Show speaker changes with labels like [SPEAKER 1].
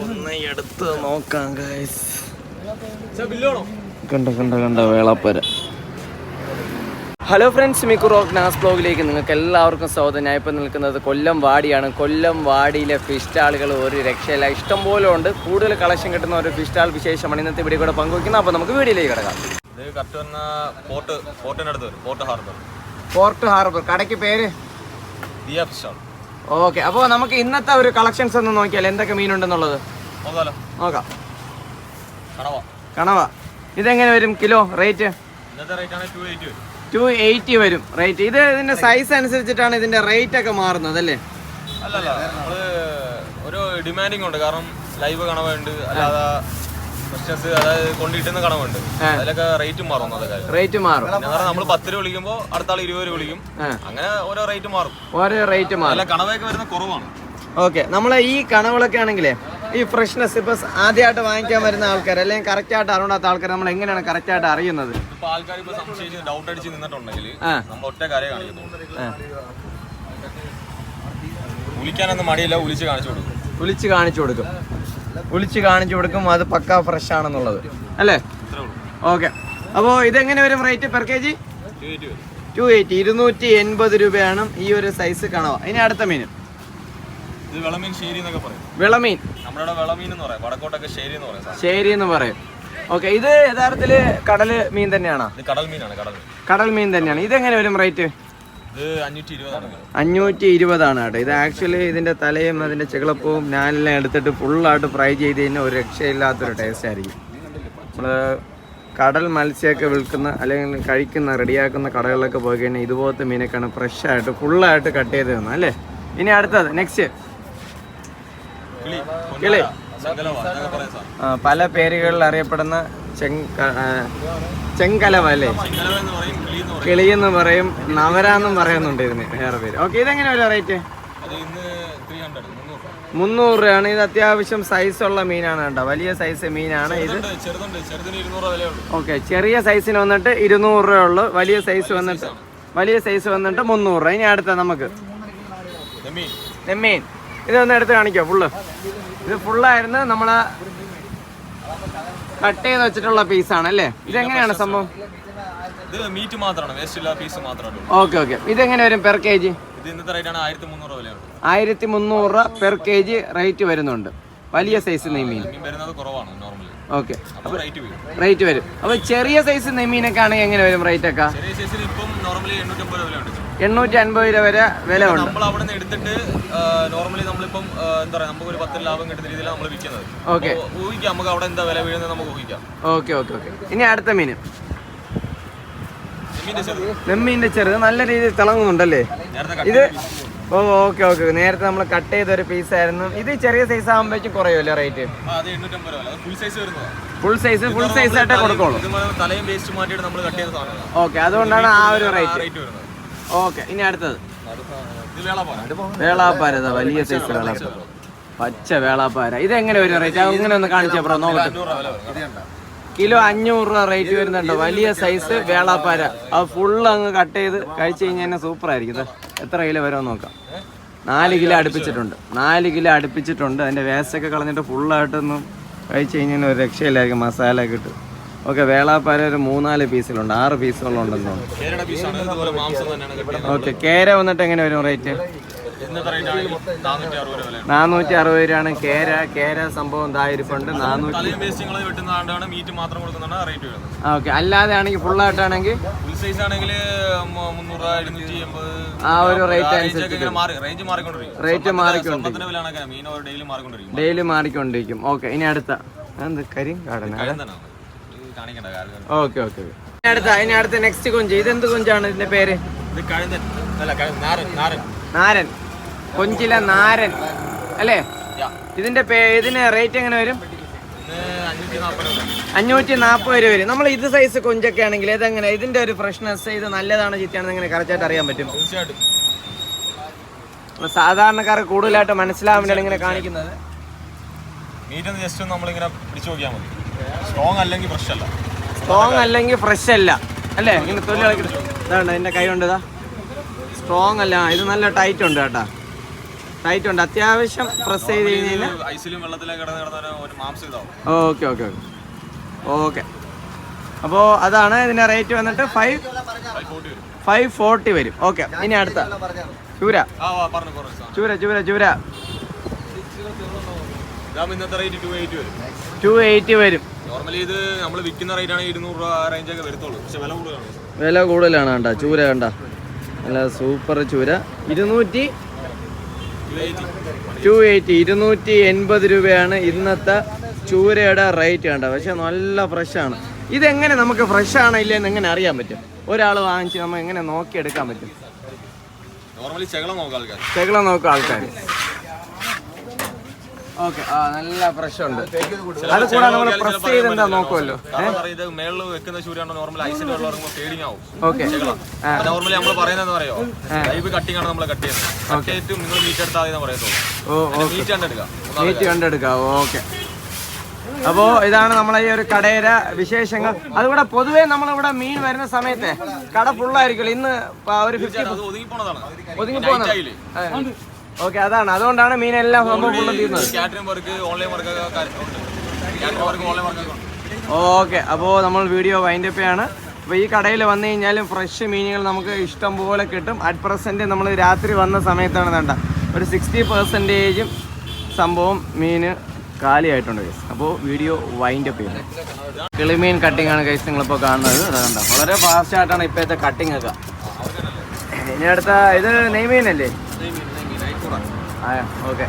[SPEAKER 1] ഒന്ന് എടുത്ത് നോക്കാം കണ്ട കണ്ട കണ്ട വേളാപ്പര. ഹലോ ഫ്രണ്ട്സ് മിക്കു റോക്ക് നാസ് ബ്ലോഗിലേക്ക് നിങ്ങൾക്ക് എല്ലാവർക്കും സ്വാഗതം. ഞാൻ ഇപ്പോൾ നിൽക്കുന്നത് കൊല്ലം വാടിയാണ്. കൊല്ലം വാടിയിലെ ഫിഷ് സ്റ്റാളുകൾ ഒരു രക്ഷയില്ല. ഇഷ്ടം പോലെ ഉണ്ട്. കൂടുതൽ കളക്ഷൻ കിട്ടുന്ന ഒരു ഫിഷ് സ്റ്റാൾ വിശേഷമാണ് ഇന്നത്തെ വീഡിയോ കൂടെ പങ്കുവയ്ക്കുന്നത്. അപ്പോൾ നമുക്ക് വീഡിയോയിലേക്ക് കിടക്കാം.
[SPEAKER 2] Port harbour.
[SPEAKER 1] കടയ്ക്ക് പേര്?
[SPEAKER 2] ദിയ ഫിഷ് ആണ്
[SPEAKER 1] ഓക്കെ അപ്പോൾ നമുക്ക് ഇന്നത്തെ ഒരു കളക്ഷൻസ് ഒന്ന് നോക്കിയാൽ എന്തൊക്കെ മീനുണ്ടെന്നുള്ളത്
[SPEAKER 2] ഉണ്ടെന്നുള്ളത്?
[SPEAKER 1] നോക്കാം.
[SPEAKER 2] കണവ.
[SPEAKER 1] കണവ. ഇതെങ്ങനെ വരും കിലോ? റേറ്റ്?
[SPEAKER 2] ടു എയ്റ്റി വരും.
[SPEAKER 1] റേറ്റ്. ഇത് ഇതിന്റെ സൈസ് അനുസരിച്ചിട്ടാണ് ഇതിന്റെ റേറ്റ് ഒക്കെ മാറുന്നത് അല്ലേ?
[SPEAKER 2] ഒരു ഡിമാൻഡിങ് ഉണ്ട്. കാരണം ലൈവ് കണവുണ്ട് അല്ലാതെ അതായത്
[SPEAKER 1] ആ.
[SPEAKER 2] അതിലൊക്കെ റേറ്റ് മാറും അതൊക്കെ
[SPEAKER 1] റേറ്റ് മാറും.
[SPEAKER 2] നമ്മൾ പത്ത് രൂപ വിളിക്കുമ്പോൾ അടുത്ത ആൾ ഇരുപത് രൂപ വിളിക്കും അങ്ങനെ ഓരോ റേറ്റ് മാറും.
[SPEAKER 1] ഓരോ റേറ്റ് മാറും.
[SPEAKER 2] അല്ല കണവയൊക്കെ വരുന്ന കുറവാണ്.
[SPEAKER 1] ഓക്കെ നമ്മളെ ഈ കണവുകളൊക്കെ ആണെങ്കിലേ ഈ ഫ്രഷ്നെസ് ഇപ്പൊ ആദ്യമായിട്ട് വാങ്ങിക്കാൻ വരുന്ന ആൾക്കാർ അല്ലെങ്കിൽ കറക്റ്റ് ആയിട്ട് അറിയാത്ത ആൾക്കാർ നമ്മൾ എങ്ങനെയാണ് കറക്റ്റ് ആയിട്ട് അറിയുന്നത്?
[SPEAKER 2] ആൾക്കാർ ഇപ്പൊ സംശയിച്ച് ഡൗട്ട് അടിച്ച് നിന്നിട്ടുണ്ടെങ്കിൽ നമ്മൾ ഒറ്റ കാര്യം. ഉലിക്കാനൊന്നും മടിയില്ല ഉലിച്ച് കാണിച്ചു കൊടുക്കും.
[SPEAKER 1] വിളിച്ച് കാണിച്ചു കൊടുക്കും. വിളിച്ച് കാണിച്ചു കൊടുക്കും അത് പക്ക ഫ്രഷ് ആണെന്നുള്ളത്. അല്ലേ? ഓക്കെ. അപ്പോൾ ഇതെങ്ങനെ വരും rate per K G
[SPEAKER 2] two eight
[SPEAKER 1] ഇരുന്നൂറ്റി എൺപത് രൂപയാണ് ഈ ഒരു സൈസ് കണവ. ഇനി അടുത്ത മീൻ.
[SPEAKER 2] വിളമീൻ ശേരി എന്നൊക്കെ പറയും.
[SPEAKER 1] വിളമീൻ.
[SPEAKER 2] നമ്മുടെ ഇവിടെ വിളമീൻ എന്ന് പറയാം. വടക്കോട്ടൊക്കെ ശേരി എന്ന് പറയും.
[SPEAKER 1] എന്ന് പറയും. ഓക്കെ ഇത് യഥാർത്ഥത്തിൽ കടൽ മീൻ തന്നെയാണോ?
[SPEAKER 2] കടൽ മീനാണ് കടൽ മീൻ.
[SPEAKER 1] തന്നെയാണ്. ഇതെങ്ങനെ വരും റേറ്റ്
[SPEAKER 2] അഞ്ഞൂറ്റി ഇരുപതാണ്
[SPEAKER 1] കേട്ടോ. ഇത് ആക്ച്വലി ഇതിന്റെ തലയും അതിന്റെ ചെകളപ്പവും ഞാനെല്ലാം എടുത്തിട്ട് ഫുള്ളായിട്ട് ഫ്രൈ ചെയ്ത് കഴിഞ്ഞാൽ ഒരു രക്ഷയില്ലാത്തൊരു ടേസ്റ്റ് ആയിരിക്കും. നമ്മൾ കടൽ മത്സ്യമൊക്കെ വിൽക്കുന്ന അല്ലെങ്കിൽ കഴിക്കുന്ന റെഡിയാക്കുന്ന കടകളിലൊക്കെ പോയി കഴിഞ്ഞാൽ ഇതുപോലത്തെ മീനൊക്കെയാണ് ഫ്രഷ് ആയിട്ട് ഫുള്ളായിട്ട് കട്ട് ചെയ്ത് തന്നത് അല്ലേ? ഇനി അടുത്തത് നെക്സ്റ്റ്
[SPEAKER 2] കിളി
[SPEAKER 1] പല പേരുകളിൽ അറിയപ്പെടുന്ന ചെങ്കലവ അല്ലേ?
[SPEAKER 2] എന്ന് പറയും
[SPEAKER 1] നവരാന്നും പറയുന്നുണ്ട് ഇതിന് വേറെ പേര്. ഓക്കെ ഇതെങ്ങനെ വരും റേറ്റ്
[SPEAKER 2] മുന്നൂറ്
[SPEAKER 1] രൂപയാണ് ഇത് അത്യാവശ്യം സൈസ് ഉള്ള മീനാണ് കേട്ടോ. വലിയ സൈസ് മീനാണ് ഇത്. ഓക്കെ ചെറിയ സൈസിന് വന്നിട്ട് ഇരുന്നൂറ് രൂപ ഉള്ളു. വലിയ സൈസ് വന്നിട്ട് വലിയ സൈസ് വന്നിട്ട് മുന്നൂറ്. രൂപ ഇനി അടുത്ത നമുക്ക്.
[SPEAKER 2] നെമ്മീൻ
[SPEAKER 1] ഇത് ഇതൊന്ന് എടുത്ത് കാണിക്കോ ഫുള്ള് ഇത് ഫുള്ളായിരുന്നു നമ്മളെ കട്ട് ചെയ്ത് വെച്ചിട്ടുള്ള പീസാണ് അല്ലേ? ഇതെങ്ങനെയാണ് സംഭവം?
[SPEAKER 2] ഇത് മീറ്റ് മാത്രമാണ് വേസ്റ്റ് ഇല്ല പീസ് മാത്രമേ
[SPEAKER 1] ഓക്കെ ഓക്കെ ഇതെങ്ങനെ വരും പെർ കെ ജി
[SPEAKER 2] ഇത് ഇന്നത്തെ റേറ്റ് ആണ് ആയിരത്തി മുന്നൂറ് വിലയുള്ളൂ
[SPEAKER 1] ആയിരത്തി മുന്നൂറ് രൂപ പെർ കെ ജി റേറ്റ് വരുന്നുണ്ട്. വലിയ സൈസ് നെയ്മീൻ.
[SPEAKER 2] മീൻ വരുന്നത് കുറവാണ് നോർമലി
[SPEAKER 1] ഓക്കെ
[SPEAKER 2] അപ്പോൾ റേറ്റ് വരും.
[SPEAKER 1] റേറ്റ് വരും. അപ്പോൾ ചെറിയ സൈസ് നെയ്മീനൊക്കെ ആണെങ്കിൽ എങ്ങനെ വരും റേറ്റ് ഒക്കെ?
[SPEAKER 2] ചെറിയ സൈസിൽ ഇപ്പം നോർമലി എണ്ണൂറ്റമ്പത് വിലയുണ്ട്.
[SPEAKER 1] എണ്ണൂറ്റി അൻപത് രൂപ വരെ വില ഉണ്ട്.
[SPEAKER 2] നമ്മൾ അവിടെ നിന്ന് എടുത്തിട്ട് നോർമലി നമ്മളിപ്പം എന്താ പറയാ നമുക്ക് ഒരു പത്ത് ലാഭം കിട്ടുന്ന രീതിയിലാണ് നമ്മൾ വിൽക്കുന്നത്.
[SPEAKER 1] ഓക്കെ
[SPEAKER 2] ഊഹിക്കാം നമുക്ക് അവിടെ എന്താ വില വീഴുന്നത് നമുക്ക് ഊഹിക്കാം.
[SPEAKER 1] ഓക്കെ ഓക്കെ ഓക്കെ ഇനി അടുത്ത മീൻ.
[SPEAKER 2] നെമ്മീന്റെ ചെറുത്.
[SPEAKER 1] നല്ല രീതിയിൽ തിളങ്ങുന്നുണ്ടല്ലേ? ഇത് ഓ ഓക്കെ ഓക്കെ നേരത്തെ നമ്മൾ കട്ട് ചെയ്ത ഒരു പീസ് ആയിരുന്നു. ഇത് ചെറിയ സൈസ് ആകുമ്പോഴേക്കും കുറയുമല്ലേ rate
[SPEAKER 2] full size
[SPEAKER 1] full size full size ആയിട്ടേ കൊടുക്കുള്ളൂ. ഓക്കെ അതുകൊണ്ടാണ് ആ ഒരു റേറ്റ് ഓക്കെ ഇനി അടുത്തത്. വേളാപ്പാരത വലിയ സൈസ് വേളാപ്പാര. പച്ച വേളാപ്പാര. ഇത് എങ്ങനെ വരും റേറ്റ് അങ്ങനെ ഒന്ന് കാണിച്ചപ്പോ നോക്കട്ടെ. കിലോ അഞ്ഞൂറ് രൂപ റേറ്റ് വരുന്നുണ്ട്. വലിയ സൈസ് വേളാപ്പാര. അത് ഫുള്ള് അങ്ങ് കട്ട് ചെയ്ത് കഴിച്ചു കഴിഞ്ഞാൽ സൂപ്പർ ആയിരിക്കും. എത്ര കിലോ വരുമെന്ന് നോക്കാം. നാല് കിലോ അടുപ്പിച്ചിട്ടുണ്ട്. നാല് കിലോ അടുപ്പിച്ചിട്ടുണ്ട്. അതിന്റെ വേസ്റ്റൊക്കെ കളഞ്ഞിട്ട് ഫുള്ളായിട്ടൊന്നും കഴിച്ചു കഴിഞ്ഞാൽ ഒരു രക്ഷയില്ലായിരിക്കും. മസാല ഒക്കെ ഇട്ട്. ഓക്കെ വേളാപ്പാര ഒരു മൂന്നാൽ പീസിലുണ്ട് ആറ്
[SPEAKER 2] പീസുകളുണ്ടെന്ന്
[SPEAKER 1] ഓക്കെ കേര വന്നിട്ട് എങ്ങനെ വരും റേറ്റ്
[SPEAKER 2] നാനൂറ്റി അറുപത്
[SPEAKER 1] രൂപയാണ് കേര കേര സംഭവം ഇതായിരിപ്പുണ്ട് നാനൂറ്റി
[SPEAKER 2] തലയും വേസ്റ്റുകളും വെട്ടുന്നതാണ്ടാണ് മീറ്റ് മാത്രം കൊടുക്കുന്നതാണ് റേറ്റ് വരുന്നത്.
[SPEAKER 1] ഓക്കെ അല്ലാതെ ആണെങ്കിൽ ഫുള്ളായിട്ടാണെങ്കിൽ
[SPEAKER 2] ഫുൾ സൈസ് ആണെങ്കിൽ മുന്നൂറ് രൂപ ഇരുന്നൂറ്റി എൺപത്
[SPEAKER 1] ആ ഒരു റേറ്റ് റേറ്റ് മാറിക്കൊണ്ട്
[SPEAKER 2] ഡെയിലി മാറിക്കൊണ്ടിരിക്കും.
[SPEAKER 1] ഡെയിലി മാറിക്കൊണ്ടിരിക്കും. ഓക്കെ ഇനി അടുത്ത. എന്ത് കരിങ്കാടന ഓക്കെ ഓക്കെ ഇനി അടുത്ത ഇനി അടുത്ത നെക്സ്റ്റ് കൊഞ്ച്. ഇതെന്ത് കൊഞ്ചാണ് ഇതിന്റെ പേര്?
[SPEAKER 2] നാരൻ. നാരൻ.
[SPEAKER 1] കൊഞ്ചിലെ നാരൻ. അല്ലേ? ഇതിന്റെ ഇതിന് റേറ്റ് എങ്ങനെ വരും?
[SPEAKER 2] അഞ്ഞൂറ്റി നാൽപ്പത് രൂപ
[SPEAKER 1] വരും. നമ്മൾ ഇത് സൈസ് കൊഞ്ചൊക്കെ ആണെങ്കിൽ ഇതെങ്ങനെ? ഇതിന്റെ ഒരു ഫ്രഷ്നെസ് ഇത് നല്ലതാണ് ചീത്തയാണെന്ന് എങ്ങനെ കറക്റ്റായിട്ട് അറിയാൻ പറ്റും? സാധാരണക്കാർക്ക് കൂടുതലായിട്ട് മനസ്സിലാവാൻ ഇങ്ങനെ കാണിക്കുന്നത്.
[SPEAKER 2] മീറ്റ് ജസ്റ്റ് നമ്മളിങ്ങനെ പിടിച്ചു നോക്കിയാൽ മതി. സ്ട്രോങ് അല്ലെങ്കിൽ ഫ്രഷ് അല്ല.
[SPEAKER 1] സ്ട്രോങ് അല്ലെങ്കിൽ ഫ്രഷ് അല്ല. അല്ലേ? ഇങ്ങനെ കളിക്കുന്നത് ഇതാണ് എന്റെ കൈ കൊണ്ട് ഇതാ. സ്ട്രോങ് അല്ല. ഇത് നല്ല ടൈറ്റ് ഉണ്ട് കേട്ടാ. ടൈറ്റ് ഉണ്ട്. അത്യാവശ്യം പ്രസ് ചെയ്ത് കഴിഞ്ഞാൽ
[SPEAKER 2] ഐസിലും വെള്ളത്തിലേക്ക് കിടന്ന് കിടന്ന ഒരു മാംസം ഇതാവും.
[SPEAKER 1] ഓക്കെ ഓക്കെ ഓക്കെ ഓക്കെ അപ്പോൾ അതാണ് ഇതിന്റെ റേറ്റ് വന്നിട്ട് ഫൈവ്
[SPEAKER 2] ഫൈവ് ഫോർട്ടി വരും.
[SPEAKER 1] ഓക്കെ ഇനി അടുത്ത. ചൂര. ചൂര ചൂര ചൂര.
[SPEAKER 2] റേറ്റ് ടു എയ്റ്റ് വരും. നോർമലി ഇത് നമ്മൾ വിൽക്കുന്ന റേറ്റ് ആണ് ഇരുന്നൂറ് രൂപ റേഞ്ചൊക്കെ വരത്തുള്ളൂ. പക്ഷെ വില കൂടുതലാണ്.
[SPEAKER 1] വില കൂടുതലാണ് കണ്ട. ചൂര കണ്ട. നല്ല സൂപ്പർ ചൂര. ഇരുന്നൂറ്റി
[SPEAKER 2] ടു എയ്റ്റി
[SPEAKER 1] ഇരുന്നൂറ്റി എൺപത് രൂപയാണ് ഇന്നത്തെ ചൂരയുടെ റേറ്റ് കണ്ട? പക്ഷെ നല്ല ഫ്രഷാണ് ഇതെങ്ങനെ നമുക്ക് ഫ്രഷ് ആണോ ഇല്ലെന്ന് എങ്ങനെ അറിയാൻ പറ്റും? ഒരാൾ വാങ്ങിച്ച് നമ്മൾ എങ്ങനെ നോക്കിയെടുക്കാൻ പറ്റും?
[SPEAKER 2] ചെകളം നോക്കാം ആൾക്കാർ
[SPEAKER 1] ഓക്കെ നല്ല ഫ്രഷ് ഉണ്ട്. അത് കൂടാതെ നമ്മൾ പ്രസ് ചെയ്ത് എന്താ നോക്കുമല്ലോ?
[SPEAKER 2] ഇത് മേളിൽ വെക്കുന്ന ചൂരാണ് നോർമൽ ഐസിൽ വെള്ളം ഇറങ്ങുമ്പോൾ ഫേഡിങ് ആവും.
[SPEAKER 1] ഓക്കെ
[SPEAKER 2] നോർമലി നമ്മൾ പറയോ ലൈവ് കട്ടിംഗ് ആണ് നമ്മൾ കട്ട് ചെയ്യുന്നത്. കട്ട് ചെയ്തിട്ട് നിങ്ങൾ മീറ്റ് എടുത്താൽ മതി പറയത്തുള്ളൂ.
[SPEAKER 1] ഓ ഓ
[SPEAKER 2] മീറ്റ് കണ്ടെടുക്കാം.
[SPEAKER 1] മീറ്റ് കണ്ടെടുക്കാം. ഓക്കെ അപ്പോ ഇതാണ് നമ്മളെ ഈ ഒരു കടയുടെ വിശേഷങ്ങൾ. അതുകൂടെ പൊതുവേ നമ്മളിവിടെ മീൻ വരുന്ന സമയത്ത് കട ഫുള്ളായിരിക്കും ഇന്ന് ഒരു ഫിഫ്റ്റി
[SPEAKER 2] ഒതുങ്ങി പോണതാണ്.
[SPEAKER 1] ഒതുങ്ങി പോകുന്നത് ഓക്കെ അതാണ്. അതുകൊണ്ടാണ് മീൻ എല്ലാം സംഭവം ഫുള്ള് തീർന്നത്.
[SPEAKER 2] Catering work online work
[SPEAKER 1] okay അപ്പോൾ നമ്മൾ വീഡിയോ വൈൻഡപ്പ് ആണ് അപ്പോൾ ഈ കടയിൽ വന്നു കഴിഞ്ഞാലും ഫ്രഷ് മീനുകൾ നമുക്ക് ഇഷ്ടം പോലെ കിട്ടും. അറ്റ് പ്രസന്റ് നമ്മൾ രാത്രി വന്ന സമയത്താണ് വേണ്ട ഒരു സിക്സ്റ്റി പെർസെന്റേജും സംഭവം മീന് കാലിയായിട്ടുണ്ട് ഗൈസ് അപ്പോൾ വീഡിയോ വൈൻഡപ്പ് ചെയ്യുന്നത് കിളിമീൻ കട്ടിംഗ് ആണ് ഗൈസ് നിങ്ങളിപ്പോൾ കാണുന്നത്. അത് കണ്ടോ. വളരെ ഫാസ്റ്റ് ആയിട്ടാണ് ഇപ്പോഴത്തെ കട്ടിംഗ് ഒക്കെ. ഇനി അടുത്ത ഇത് നെയ്മീനല്ലേ? ഓക്കെ